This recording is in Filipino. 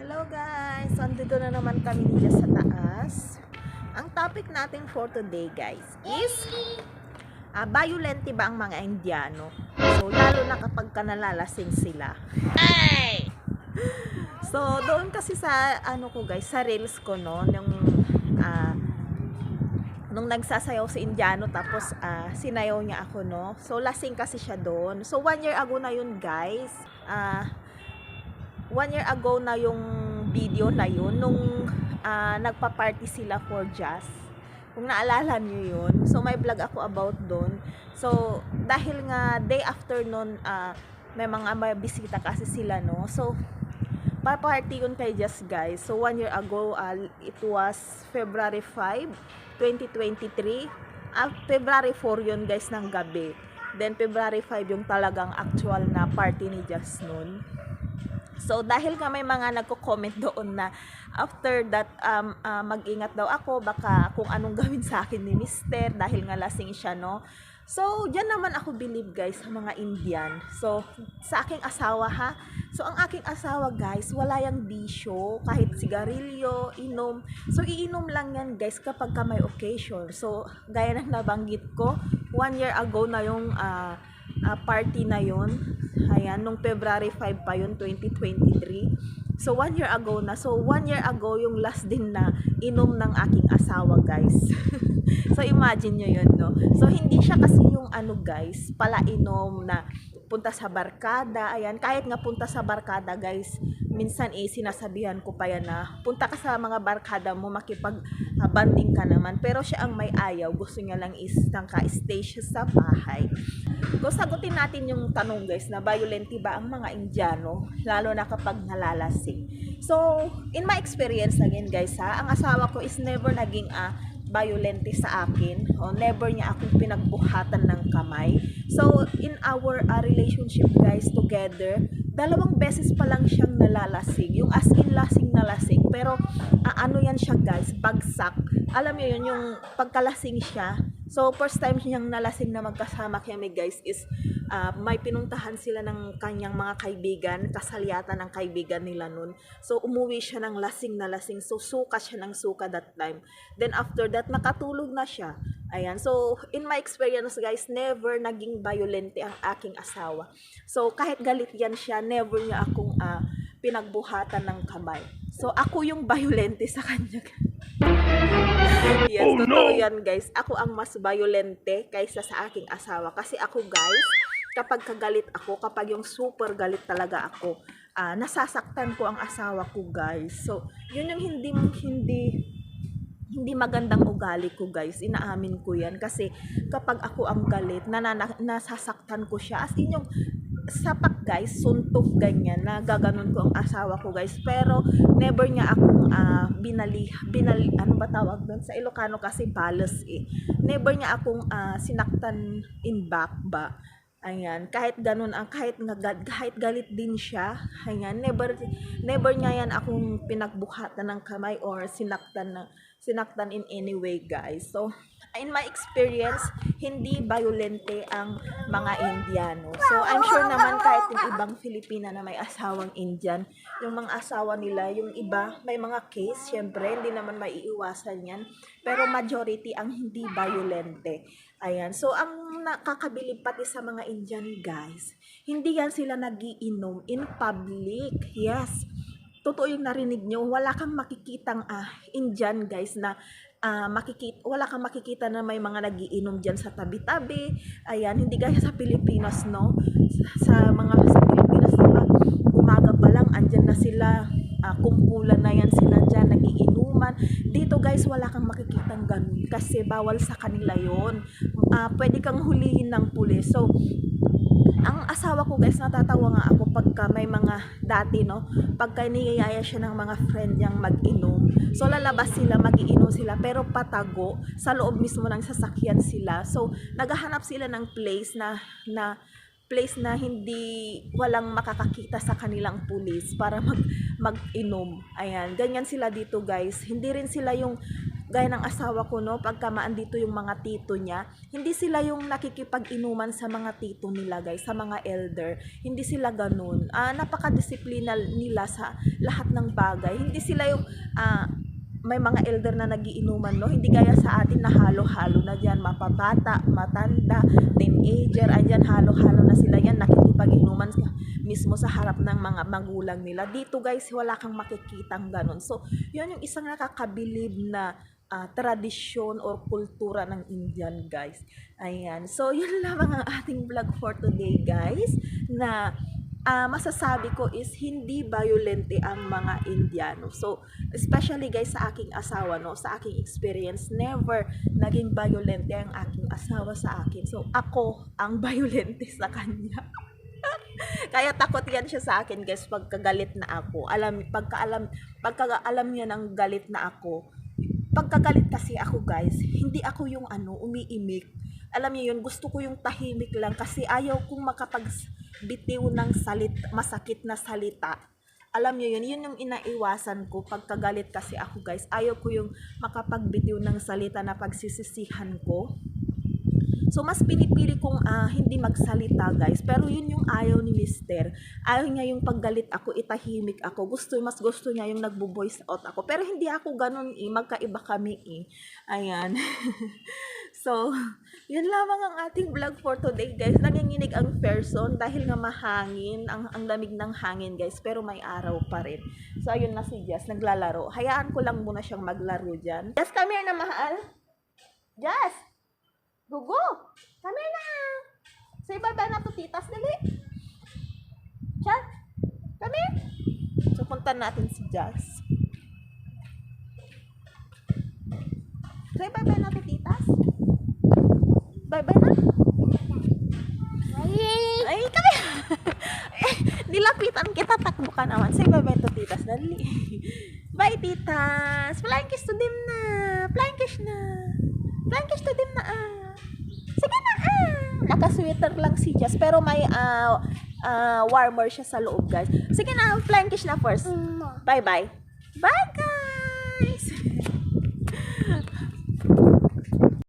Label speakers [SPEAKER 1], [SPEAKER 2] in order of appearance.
[SPEAKER 1] Hello guys! So, andito na naman kami dito sa taas. Ang topic natin for today guys is ah, violent ba ang mga Indiano? So, lalo na kapag ka nalalasing sila. So, doon kasi sa, ano ko guys, sa reels ko no, nung, ah, nung nagsasayaw si Indiano tapos ah, sinayaw niya ako no. So, lasing kasi siya doon. So, one year ago na yun guys. Ah, one year ago na yung video na yun nung ah, nagpa-party sila for jazz. Kung naalala niyo yun. So may vlog ako about doon. So dahil nga day after nun ah, may mga may bisita kasi sila no. So pa-party yun kay Jazz guys. So one year ago ah, it was February 5, 2023. Ah, February 4 yun guys ng gabi. Then February 5 yung talagang actual na party ni Jazz nun. So dahil nga may mga nagko-comment doon na after that um, ah, mag-ingat daw ako baka kung anong gawin sa akin ni Mister dahil nga lasing siya no. So diyan naman ako believe guys sa mga Indian. So sa aking asawa ha. So ang aking asawa guys wala yang bisyo kahit sigarilyo, inom. So iinom lang yan guys kapag ka may occasion. So gaya ng nabanggit ko, one year ago na yung ah, ah, party na yon Ayan, nung February 5 pa yun, 2023. So, one year ago na. So, one year ago yung last din na inom ng aking asawa, guys. so, imagine nyo yun, no? So, hindi siya kasi yung ano, guys, pala inom na punta sa barkada. Ayan, kahit nga punta sa barkada, guys, minsan eh, sinasabihan ko pa yan na punta ka sa mga barkada mo, makipag-banding ka naman. Pero siya ang may ayaw. Gusto niya lang is naka-stay siya sa bahay. Kung sagutin natin yung tanong guys na violent ba ang mga Indiano lalo na kapag nalalasing. So, in my experience again guys ha, ang asawa ko is never naging ah, violent sa akin o never niya akong pinagbuhatan ng kamay. So, in our ah, relationship guys together, dalawang beses pa lang siyang nalalasing. Yung as in lasing na lasing. Pero, ah, ano yan siya guys, bagsak. Alam niyo yun, yung pagkalasing siya, So, first time niyang nalasing na magkasama kami guys is ah, may pinuntahan sila ng kanyang mga kaibigan, kasalyatan ng kaibigan nila nun. So, umuwi siya ng lasing na lasing. So, suka siya ng suka that time. Then, after that, nakatulog na siya. Ayan. So, in my experience guys, never naging violente ang aking asawa. So, kahit galit yan siya, never niya akong ah, pinagbuhatan ng kamay. So, ako yung violente sa kanya. Yes,
[SPEAKER 2] Oh,
[SPEAKER 1] totoo
[SPEAKER 2] no!
[SPEAKER 1] yan guys. Ako ang mas violente kaysa sa aking asawa. Kasi ako guys, kapag kagalit ako, kapag yung super galit talaga ako, ah, nasasaktan ko ang asawa ko guys. So, yun yung hindi, hindi, hindi magandang ugali ko guys. Inaamin ko yan. Kasi kapag ako ang galit, nanana, nasasaktan ko siya. As in yung sapak guys, suntok ganyan, na gaganon ko ang asawa ko guys. Pero never niya akong ah, binali, binali, ano ba tawag doon? Sa Ilocano kasi balas eh. Never niya akong ah, sinaktan in back ba. Ayan, kahit ganun ang kahit kahit galit din siya, ayan, never never niya yan akong pinagbuhatan ng kamay or sinaktan na sinaktan in any way, guys. So, in my experience, hindi violente ang mga Indiano. So, I'm sure naman kahit yung ibang Filipina na may asawang Indian, yung mga asawa nila, yung iba, may mga case, syempre, hindi naman maiiwasan yan. Pero majority ang hindi violente. Ayan. So, ang nakakabilib pati sa mga Indian guys, hindi yan sila nagiinom in public. Yes. Totoo yung narinig nyo. Wala kang makikitang ah, Indian guys na ah, makikita, wala kang makikita na may mga nagiinom dyan sa tabi-tabi. Ayan, hindi gaya sa Pilipinas, no? Sa mga sa Pilipinas, diba? Umaga pa lang, andyan na sila. ah, kumpulan na yan sila dyan, nagiinuman. Dito guys, wala kang makikitang ganun kasi bawal sa kanila yon. Ah, pwede kang hulihin ng pulis. So, ang asawa ko guys, natatawa nga ako pagka may mga dati, no? Pagka niyayaya siya ng mga friend niyang mag-inom. So, lalabas sila, mag-iinom sila, pero patago, sa loob mismo ng sasakyan sila. So, naghahanap sila ng place na, na place na hindi walang makakakita sa kanilang pulis para mag mag-inom. Ayan, ganyan sila dito guys. Hindi rin sila yung gaya ng asawa ko, no, pagka maandito yung mga tito niya, hindi sila yung nakikipag-inuman sa mga tito nila, guys, sa mga elder. Hindi sila ganun. Ah, napaka-disiplina nila sa lahat ng bagay. Hindi sila yung ah, may mga elder na nagiinuman, no? Hindi gaya sa atin na halo-halo na dyan, mapabata, matanda, teenager, andyan halo-halo na sila yan, nakikipag-inuman mismo sa harap ng mga magulang nila. Dito guys, wala kang makikitang ganun. So, yun yung isang nakakabilib na ah, tradisyon or kultura ng Indian guys. Ayan. So, yun lamang ang ating vlog for today guys, na ah, masasabi ko is hindi violente ang mga Indiano. So, especially guys sa aking asawa, no, sa aking experience, never naging violente ang aking asawa sa akin. So, ako ang violente sa kanya. Kaya takot yan siya sa akin, guys, pagkagalit na ako. Alam, pagka alam, pagka alam niya ng galit na ako, pagkagalit kasi ako, guys, hindi ako yung ano, umiimik. Alam niyo yun, gusto ko yung tahimik lang kasi ayaw kong makapagbitiw ng salit, masakit na salita. Alam niyo yun, yun yung inaiwasan ko pagkagalit kasi ako, guys. Ayaw ko yung makapagbitiw ng salita na pagsisisihan ko. So, mas pinipili kong ah, hindi magsalita, guys. Pero yun yung ayaw ni Mister. Ayaw niya yung paggalit ako, itahimik ako. Gusto, mas gusto niya yung nagbo-voice out ako. Pero hindi ako ganun eh. Magkaiba kami eh. Ayan. so, yun lamang ang ating vlog for today, guys. Nanginginig ang person dahil nga mahangin. Ang, ang lamig ng hangin, guys. Pero may araw pa rin. So, ayun na si Jess. Naglalaro. Hayaan ko lang muna siyang maglaro dyan. Jess, come here na mahal. Jess! Gugu! Here na! Say bye-bye na to titas, dali! Chan! Here! So, punta natin si Jazz. Say bye-bye na to titas. Bye-bye na? Ay, kami! eh, nilapitan kita, takbo ka naman. Say bye-bye to titas, dali. Bye, titas! Flying kiss to them na! Flying kiss na! Flying kiss to them na ah! Naka-sweater lang si Jess, pero may ah ah, warmer siya sa loob, guys. Sige na, flying kiss na first. Bye-bye. Bye, guys!